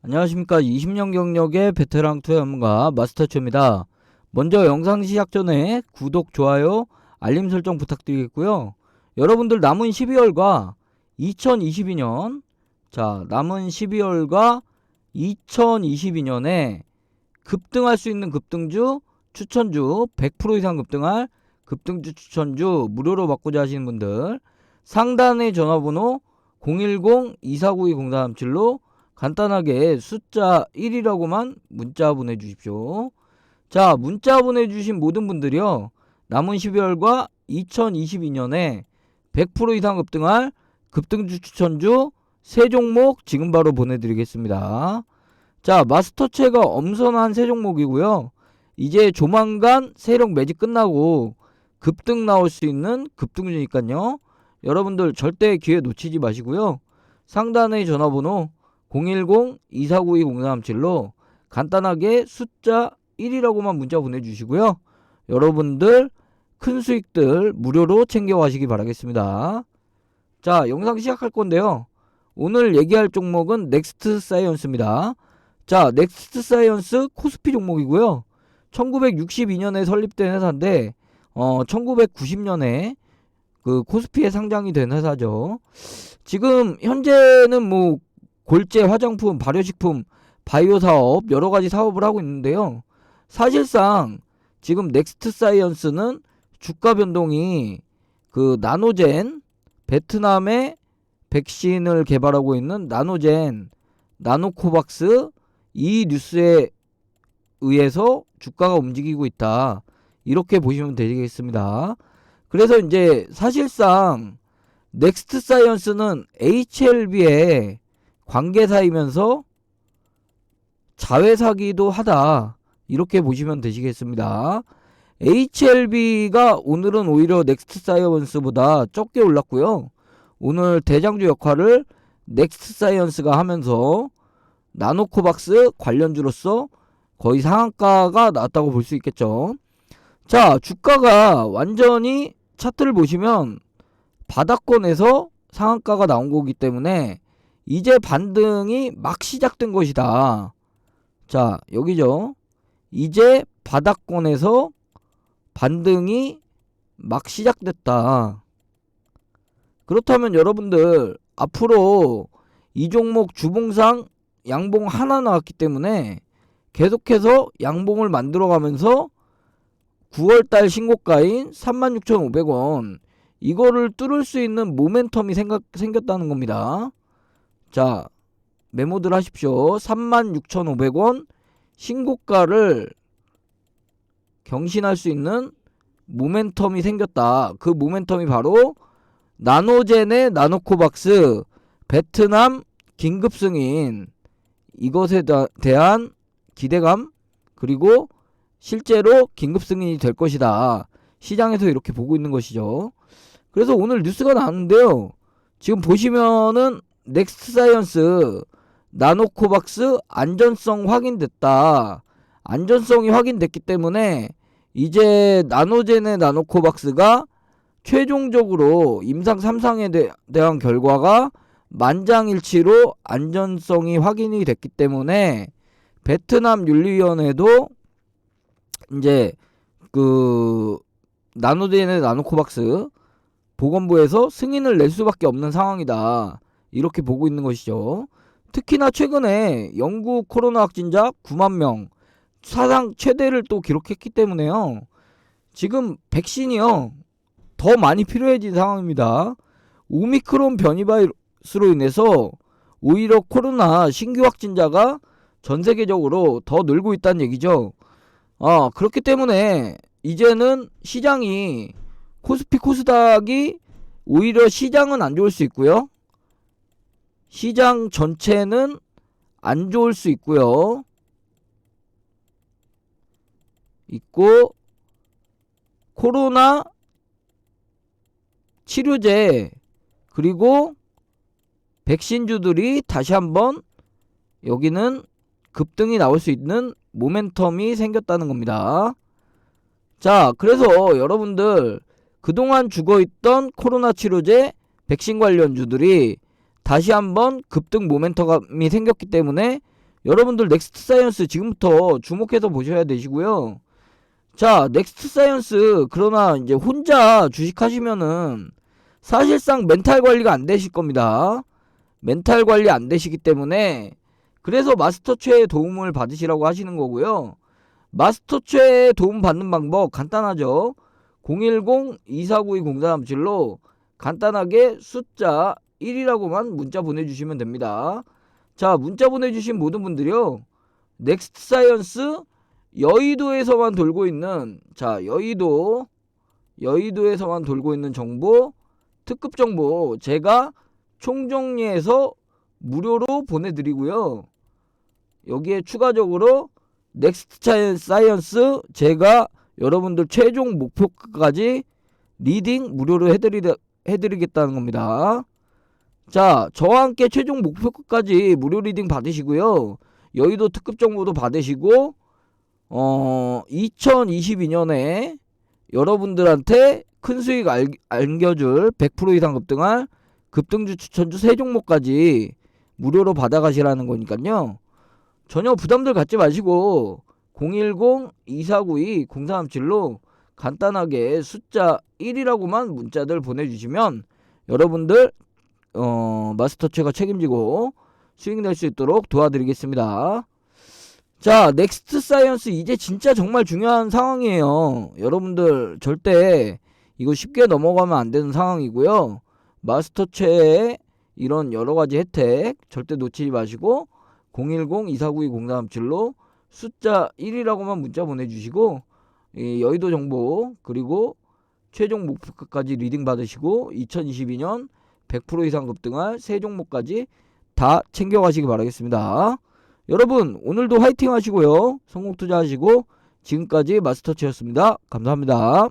안녕하십니까 20년 경력의 베테랑 투자전문가 마스터초입니다. 먼저 영상 시작 전에 구독, 좋아요, 알림 설정 부탁드리겠고요. 여러분들 남은 12월과 2022년 자 남은 12월과 2022년에 급등할 수 있는 급등주 추천주 100% 이상 급등할 급등주 추천주 무료로 받고자 하시는 분들 상단의 전화번호 010-2492-0337로 간단하게 숫자 1이라고만 문자 보내주십시오. 자, 문자 보내주신 모든 분들이요. 남은 12월과 2022년에 100% 이상 급등할 급등주 추천주 세 종목 지금 바로 보내드리겠습니다. 자, 마스터체가 엄선한 세 종목이고요. 이제 조만간 세력 매직 끝나고 급등 나올 수 있는 급등주니까요. 여러분들 절대 기회 놓치지 마시고요. 상단의 전화번호 010-2492-0337로 간단하게 숫자 1이라고만 문자 보내주시고요. 여러분들 큰 수익들 무료로 챙겨가시기 바라겠습니다. 자, 영상 시작할 건데요. 오늘 얘기할 종목은 넥스트 사이언스입니다. 자, 넥스트 사이언스 코스피 종목이고요. 1962년에 설립된 회사인데, 어, 1990년에 그 코스피에 상장이 된 회사죠. 지금 현재는 뭐 골재 화장품, 발효식품, 바이오 사업 여러 가지 사업을 하고 있는데요. 사실상 지금 넥스트 사이언스는 주가 변동이 그 나노젠 베트남의 백신을 개발하고 있는 나노젠 나노코박스 이 뉴스에 의해서 주가가 움직이고 있다. 이렇게 보시면 되겠습니다. 그래서 이제 사실상 넥스트 사이언스는 HLB의 관계사이면서 자회사기도 하다. 이렇게 보시면 되시겠습니다. HLB가 오늘은 오히려 넥스트 사이언스보다 적게 올랐고요. 오늘 대장주 역할을 넥스트 사이언스가 하면서 나노코박스 관련주로서 거의 상한가가 나왔다고 볼 수 있겠죠. 자, 주가가 완전히 차트를 보시면 바닥권에서 상한가가 나온 거기 때문에 이제 반등이 막 시작된 것이다. 자, 여기죠. 이제 바닥권에서 반등이 막 시작됐다. 그렇다면 여러분들 앞으로 이 종목 주봉상 양봉 하나 나왔기 때문에 계속해서 양봉을 만들어 가면서 9월달 신고가인 36,500원 이거를 뚫을 수 있는 모멘텀이 생각, 생겼다는 겁니다. 자, 메모들 하십시오. 36,500원 신고가를 경신할 수 있는 모멘텀이 생겼다. 그 모멘텀이 바로 나노젠의 나노코박스 베트남 긴급 승인 이것에 대한 기대감 그리고 실제로 긴급 승인이 될 것이다. 시장에서 이렇게 보고 있는 것이죠. 그래서 오늘 뉴스가 나왔는데요. 지금 보시면은 넥스트 사이언스 나노코박스 안전성 확인됐다. 안전성이 확인됐기 때문에 이제 나노젠의 나노코박스가 최종적으로 임상 3상에 대, 대한 결과가 만장일치로 안전성이 확인이 됐기 때문에 베트남 윤리위원회도 이제 그 나노젠의 나노코박스 보건부에서 승인을 낼 수밖에 없는 상황이다. 이렇게 보고 있는 것이죠. 특히나 최근에 영국 코로나 확진자 9만 명 사상 최대를 또 기록했기 때문에요. 지금 백신이요. 더 많이 필요해진 상황입니다. 오미크론 변이 바이러스로 인해서 오히려 코로나 신규 확진자가 전 세계적으로 더 늘고 있다는 얘기죠. 아, 그렇기 때문에 이제는 시장이 코스피 코스닥이 오히려 시장은 안 좋을 수 있고요. 시장 전체는 안 좋을 수 있고요. 있고 코로나 치료제 그리고 백신주들이 다시 한번 여기는 급등이 나올 수 있는 모멘텀이 생겼다는 겁니다. 자, 그래서 여러분들 그동안 죽어 있던 코로나 치료제 백신 관련주들이 다시 한번 급등 모멘텀이 생겼기 때문에 여러분들 넥스트 사이언스 지금부터 주목해서 보셔야 되시고요. 자, 넥스트 사이언스 그러나 이제 혼자 주식하시면은 사실상 멘탈 관리가 안 되실 겁니다. 멘탈 관리 안 되시기 때문에 그래서 마스터최의 도움을 받으시라고 하시는 거고요. 마스터최의 도움 받는 방법 간단하죠. 010-2492-0437로 간단하게 숫자 1이라고만 문자 보내주시면 됩니다. 자, 문자 보내주신 모든 분들이요. 넥스트 사이언스 여의도에서만 돌고 있는 자, 여의도 여의도에서만 돌고 있는 정보 특급 정보 제가 총정리해서 무료로 보내드리고요. 여기에 추가적으로 넥스트 사이언스 제가 여러분들 최종 목표까지 리딩 무료로 해드리, 해드리겠다는 겁니다. 자, 저와 함께 최종 목표까지 무료 리딩 받으시고요. 여의도 특급 정보도 받으시고, 어, 2022년에 여러분들한테 큰 수익 알, 안겨줄 100% 이상 급등할 급등주 추천주 세 종목까지 무료로 받아가시라는 거니까요. 전혀 부담들 갖지 마시고 010-2492-0337로 간단하게 숫자 1이라고만 문자들 보내주시면 여러분들 어, 마스터체가 책임지고 수익 낼 수 있도록 도와드리겠습니다. 자, 넥스트 사이언스 이제 진짜 정말 중요한 상황이에요. 여러분들 절대 이거 쉽게 넘어가면 안 되는 상황이고요. 마스터체의 이런 여러 가지 혜택 절대 놓치지 마시고 010-2492-0337로 숫자 1이라고만 문자 보내주시고 이 여의도 정보 그리고 최종 목표가까지 리딩 받으시고 2022년 100% 이상 급등할 세 종목까지 다 챙겨가시기 바라겠습니다. 여러분 오늘도 화이팅 하시고요. 성공 투자하시고 지금까지 마스터치였습니다. 감사합니다.